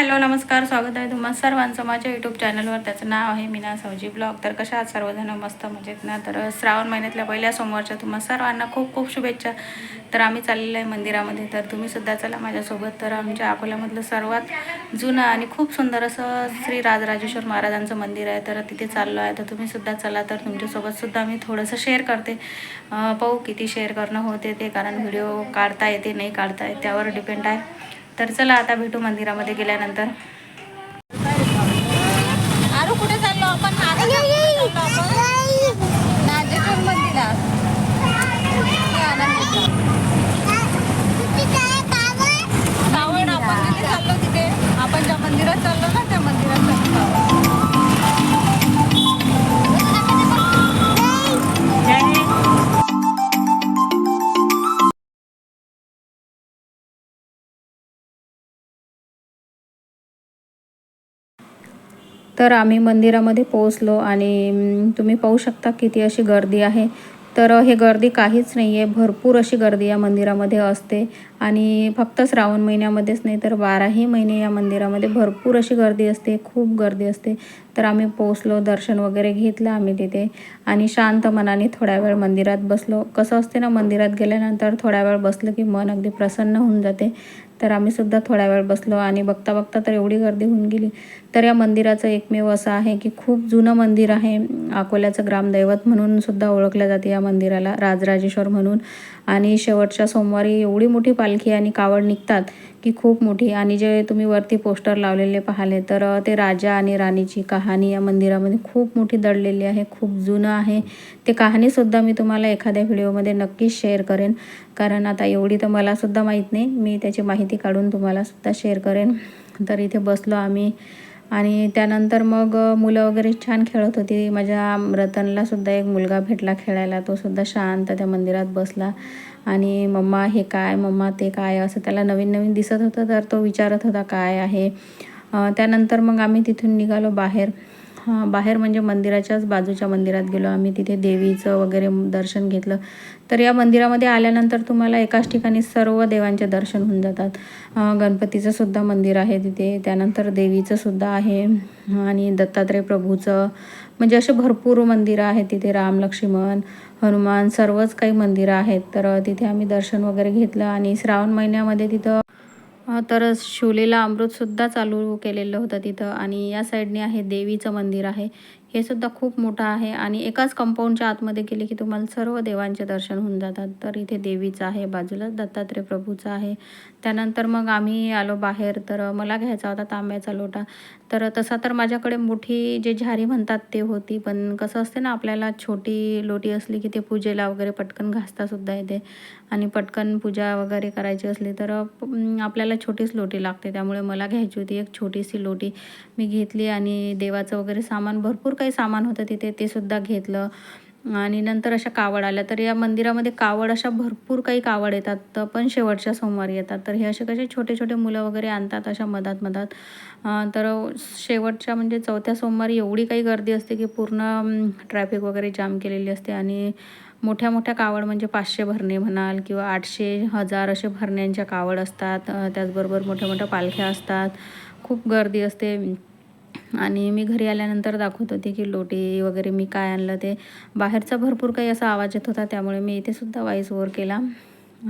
Hello नमस्कार स्वागत आहे तुम्हा सर्वांचं माझ्या यूट्यूब चॅनलवर त्याचं नाव आहे मीना सावजी ब्लॉग. तर कशा आहात सर्वजण? मस्त मजेत ना? तर श्रावण महिन्यातल्या पहिल्या सोमवारच्या तुम्हा सर्वांना खूप खूप शुभेच्छा. तर आम्ही चाललेलो आहे मंदिरामध्ये. तर तुम्ही सुद्धा चला माझ्यासोबत. तर आमच्या अकोल्यामधलं सर्वात जुनं आणि खूप सुंदर असं श्री राजराजेश्वर महाराजांचं मंदिर आहे. तर तिथे चाललो आहे. तर तुम्ही सुद्धा चला. तर तुमच्यासोबत सुद्धा मी थोडंसं शेअर करते. पाहू किती शेअर करणं होते ते. कारण व्हिडिओ काढता येते नाही काढता येते त्यावर डिपेंड आहे. तर चला आता भेटू मंदिरामध्ये गेल्यानंतर. तर आम्ही मंदिरामध्ये पोहोचलो आणि तुम्ही पाहू शकता किती अशी गर्दी आहे. तर हे गर्दी काहीच नाही आहे भरपूर अशी गर्दी या मंदिरामध्ये असते. आणि फक्त श्रावण महिन्यामध्येच नाही तर बाराही महिने या मंदिरामध्ये भरपूर अशी गर्दी असते. खूप गर्दी असते. तर आम्ही पोचलो दर्शन वगैरे घेतलं आम्ही तिथे. आणि शांत मनाने थोड्या वेळ मंदिरात बसलो. कसं असते ना मंदिरात गेल्यानंतर थोड्या वेळ बसलं की मन अगदी प्रसन्न होऊन जाते. तर आम्ही सुद्धा थोड्या वेळ बसलो आणि बघता बघता तर एवढी गर्दी होऊन गेली. तर या मंदिराचं एकमेव असं आहे की खूप जुनं मंदिर आहे. अकोल्याचं ग्रामदैवत म्हणून सुद्धा ओळखलं जाते या मंदिराला राजराजेश्वर म्हणून. आणि शेवटच्या सोमवारी एवढी मोठी पालखी आणि कावड निघतात की खूप मोठी आणि जे तुम्ही वरती पोस्टर लावलेले पाहिले तर ते राजा आणि राणीची कहाणी या मंदिरामध्ये खूप मोठी दडलेली आहे खूप जुनं आहे. ते कहाणीसुद्धा मी तुम्हाला एखाद्या व्हिडिओमध्ये नक्कीच शेअर करेन. कारण आता एवढी तर मला सुद्धा माहीत नाही. मी त्याची माहिती काढून तुम्हाला सुद्धा शेअर करेन. तर इथे बसलो आम्ही. आणि त्यानंतर मग मुलं वगैरे छान खेळत होती. माझ्या रतनला सुद्धा एक मुलगा भेटला खेळायला. तो सुद्धा शांत त्या मंदिरात बसला. आणि मम्मा हे काय? मम्मा ते काय? असं त्याला नवीन नवीन दिसत होतं. तर तो विचारत होता काय आहे? त्यानंतर मग आम्ही तिथून निघालो बाहेर. हां बाहेर म्हणजे मंदिराच्याच बाजूच्या मंदिरात गेलो. आम्ही तिथे देवीचं वगैरे दर्शन घेतलं. तर या मंदिरामध्ये आल्यानंतर तुम्हाला एकाच ठिकाणी सर्व देवांचे दर्शन होऊन जातात. गणपतीचं सुद्धा मंदिर आहे तिथे. त्यानंतर देवीचं सुद्धा आहे. आणि दत्तात्रय प्रभूचं म्हणजे असे भरपूर मंदिरं आहेत तिथे. राम लक्ष्मण हनुमान सर्वच काही मंदिरं आहेत. तर तिथे आम्ही दर्शन वगैरे घेतलं. आणि श्रावण महिन्यामध्ये तिथं तर शिवलेला अमृतसुद्धा चालू केलेलं होतं तिथं. आणि या साईडने आहे देवीचं मंदिर आहे. हे सुद्धा खूप मोठं आहे आणि एकाच कंपाऊंडच्या आतमध्ये गेले की तुम्हाला सर्व देवांचे दर्शन होऊन जातात. तर इथे देवीचं आहे बाजूला दत्तात्रय प्रभूचं आहे. त्यानंतर मग आम्ही आलो बाहेर तर मला घ्यायचा होता तांब्याचा लोटा. तर तसा तर माझ्याकडे मोठी जे झारी म्हणतात ते होती पण कसं असते ना आपल्याला छोटी लोटी असली की ते पूजेला वगैरे पटकन घासतासुद्धा येते. आणि पटकन पूजा वगैरे करायची असली तर आपल्याला छोटीच लोटी लागते. त्यामुळे मला घ्यायची होती एक छोटीशी लोटी. मी घेतली आणि देवाचं वगैरे सामान भरपूर काही सामान होतं तिथे ते सुद्धा घेतलं. आणि नंतर अशा कावड आल्या. तर या मंदिरामध्ये कावड अशा भरपूर काही कावड येतात. तर पण शेवटच्या सोमवारी येतात. तर हे असे कसे छोटे छोटे मुलं वगैरे आणतात अशा मधात मधात. तर शेवटच्या म्हणजे चौथ्या सोमवारी एवढी काही गर्दी असते की पूर्ण ट्रॅफिक वगैरे जाम केलेली असते. आणि मोठ्या मोठ्या कावड म्हणजे पाचशे भरणे म्हणाल किंवा आठशे हजार असे भरण्यांच्या कावड असतात. त्याचबरोबर मोठ्या मोठ्या पालख्या असतात. खूप गर्दी असते. आणि मी घरी आल्यानंतर दाखवत होते की लोटी वगैरे मी काय आणलं ते. बाहेरचा भरपूर काही असा आवाज येत होता त्यामुळे मी इथेसुद्धा वाईस ओवर केला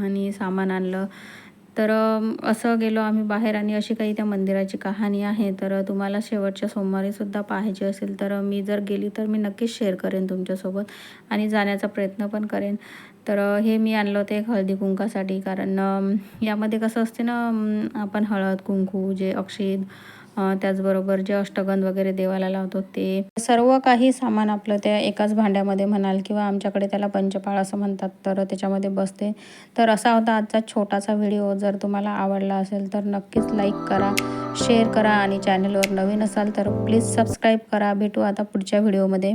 आणि सामान आणलं. तर असं गेलो आम्ही बाहेर आणि अशी काही त्या मंदिराची कहाणी आहे. तर तुम्हाला शेवटच्या सोमवारीसुद्धा पाहायची असेल तर मी जर गेली तर मी नक्कीच शेअर करेन तुमच्यासोबत आणि जाण्याचा प्रयत्न पण करेन. तर हे मी आणलं होतं एक हळदी कुंकासाठी कारण यामध्ये कसं असते ना आपण हळद कुंकू जे अक्षित त्याचबरोबर जे अष्टगंध वगैरे देवाला लावतो ते सर्व काही सामान आपलं त्या एकाच भांड्यामध्ये म्हणाल किंवा आमच्याकडे त्याला पंचपाळ असं म्हणतात तर त्याच्यामध्ये बसते. तर असा होता आजचा छोटासा व्हिडिओ. जर तुम्हाला आवडला असेल तर नक्कीच लाईक करा शेअर करा आणि चॅनलवर नवीन असाल तर प्लीज सबस्क्राईब करा. भेटू आता पुढच्या व्हिडिओमध्ये.